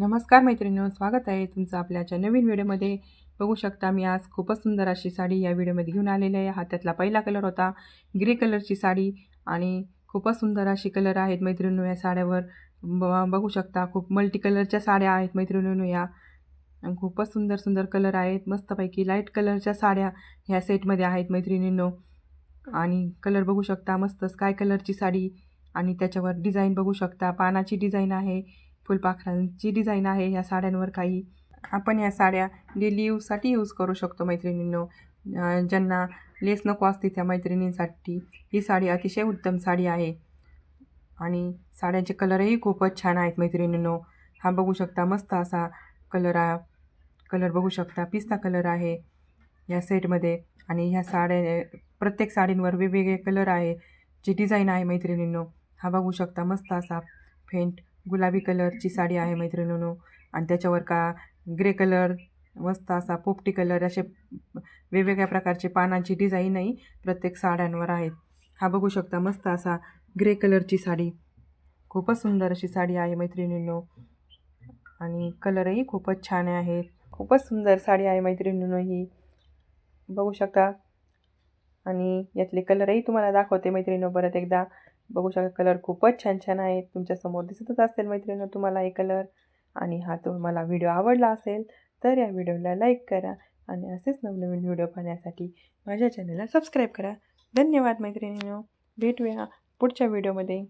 नमस्कार मैत्रिणींनो स्वागत आहे तुमचं आपल्याच्या नवीन व्हिडिओमध्ये. बघू शकता मी आज खूपच सुंदर अशी साडी या व्हिडिओमध्ये घेऊन आलेली आहे. हा त्यातला पहिला कलर होता ग्रे कलरची साडी आणि खूपच सुंदर अशी कलर आहेत मैत्रिणींनो या साड्यावर. ब बघू शकता खूप मल्टी कलरच्या साड्या आहेत मैत्रिणींनो या. खूपच सुंदर सुंदर कलर आहेत मस्तपैकी लाइट कलरच्या साड्या ह्या सेटमध्ये आहेत मैत्रिणींनो. आणि कलर बघू शकता मस्त स्काय कलरची साडी आणि त्याच्यावर डिझाईन बघू शकता पानाची डिझाईन आहे. फुलपाखरांची डिझाईन आहे ह्या साड्यांवर काही आपण या साड्या डेली यूजसाठी यूज करू शकतो मैत्रिणींनो. ज्यांना लेस नको असते त्या मैत्रिणींसाठी ही साडी अतिशय उत्तम साडी आहे. आणि साड्यांचे कलरही खूपच छान आहेत मैत्रिणींनो. हा बघू शकता मस्त असा कलर आ कलर बघू शकता पिस्ता कलर आहे या सेटमध्ये आणि ह्या साड्या प्रत्येक साडींवर वेगवेगळे कलर आहे. जी डिझाईन आहे मैत्रिणींनो हा बघू शकता मस्त असा फेंट गुलाबी कलरची साडी आहे मैत्रिणीनो. आणि त्याच्यावर का ग्रे कलर मस्त असा पोपटी कलर असे वेगवेगळ्या प्रकारचे पानांची डिझाईनही प्रत्येक साड्यांवर आहेत. हा बघू शकता मस्त असा ग्रे कलरची साडी. खूपच सुंदर अशी साडी आहे मैत्रिणींनो. आणि कलरही खूपच छान आहेत खूपच सुंदर साडी आहे मैत्रिणींनो ही. बघू शकता. आणि यातले कलरही तुम्हाला दाखवते मैत्रिणींनो परत एकदा. बघू शकता कलर खूपच छान छान आहेत. तुमच्यासमोर दिसतच असेल मैत्रिणीनं तुम्हाला हे कलर. आणि हा तुम्हाला व्हिडिओ आवडला असेल तर या व्हिडिओला लाईक करा. आणि असेच नवनवीन व्हिडिओ पाहण्यासाठी माझ्या चॅनलला सबस्क्राईब करा. धन्यवाद मैत्रिणींनो. भेटूया पुढच्या व्हिडिओमध्ये.